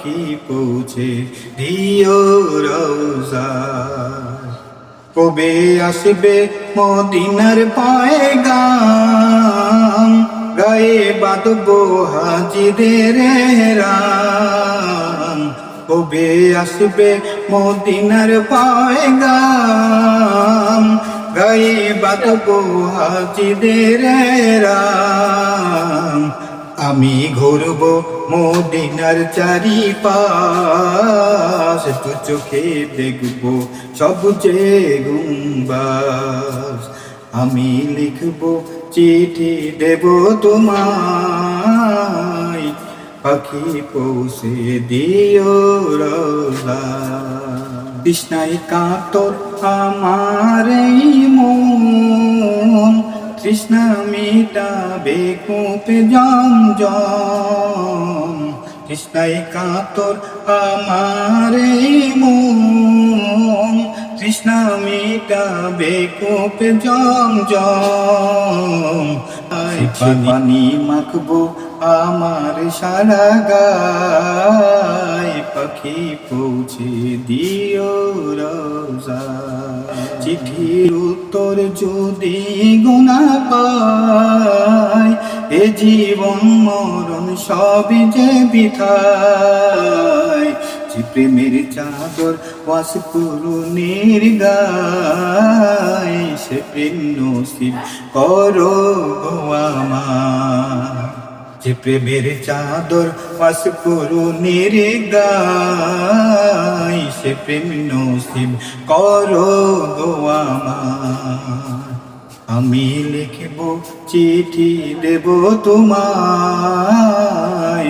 পাখি পৌঁছে, দিও রোজা কবে আসবে মদিনার পায়ে গান গায়ে বাঁধব হাজিদের রাম। কবে আসবে মদিনার পায়ে গান গায়ে বাঁধব হাজিদের রাম। আমি ঘুরব মদিনার চারি পাশ দু চোখে দেখব সবচে গুম্বাস আমি লিখব চিঠি দেব তোমায়। পাখি পৌঁছে দিও রোজা। কৃষ্ণাই কাতর আমার তৃষ্ণা মিটাবে কোপে জম জম কৃষ্ণ কাতর আমার মন। তৃষ্ণা মিটাবে কূপে জম জম। পানি মাখবো আমার সারা গায়। পাখি পৌঁছে দিও রোজা। চিঠির উত্তর যদি গুণা পায় এ জীবন মরণ সবই যে বিথায় যে প্রেমের চাদর, ওয়াস করুণের গায়। সে প্রেম নসিব করো আমার। যে প্রেমের চাদর পাশ করুণের গায়। সে প্রেম নসিব করো আমার। আমি লিখব, চিঠি দেব তোমায়।